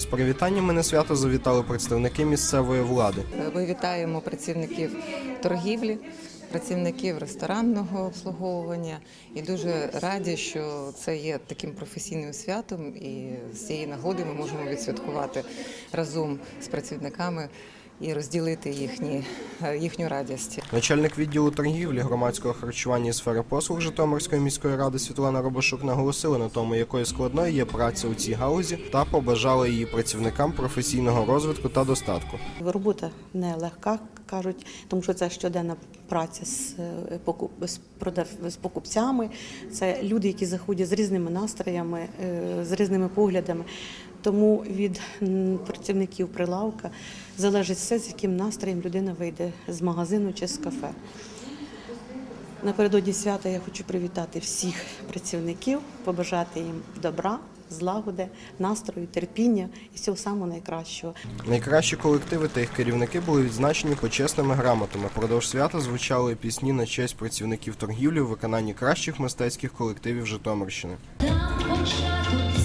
З привітаннями на свято завітали представники місцевої влади. Ми вітаємо працівників торгівлі, працівників ресторанного обслуговування і дуже раді, що це є таким професійним святом. І з цієї нагоди ми можемо відсвяткувати разом з працівниками і розділити їхні, е, їхню радість. Начальник відділу торгівлі, громадського харчування і сфери послуг Житомирської міської ради Світлана Робошук наголосила на тому, якою складною є праця у цій галузі, та побажала її працівникам професійного розвитку та достатку. Робота не легка, кажуть, тому що це щоденна праця з, е, покуп, з, продав, з покупцями. Це люди, які заходять з різними настроями, е, з різними поглядами. Тому від працівників прилавка залежить все, з яким настроєм людина вийде з магазину чи з кафе. Напередодні свята я хочу привітати всіх працівників, побажати їм добра, злагоди, настрою, терпіння і всього самого найкращого. Найкращі колективи та їх керівники були відзначені почесними грамотами. Продовж свята звучали пісні на честь працівників торгівлі у виконанні кращих мистецьких колективів Житомирщини. Там початок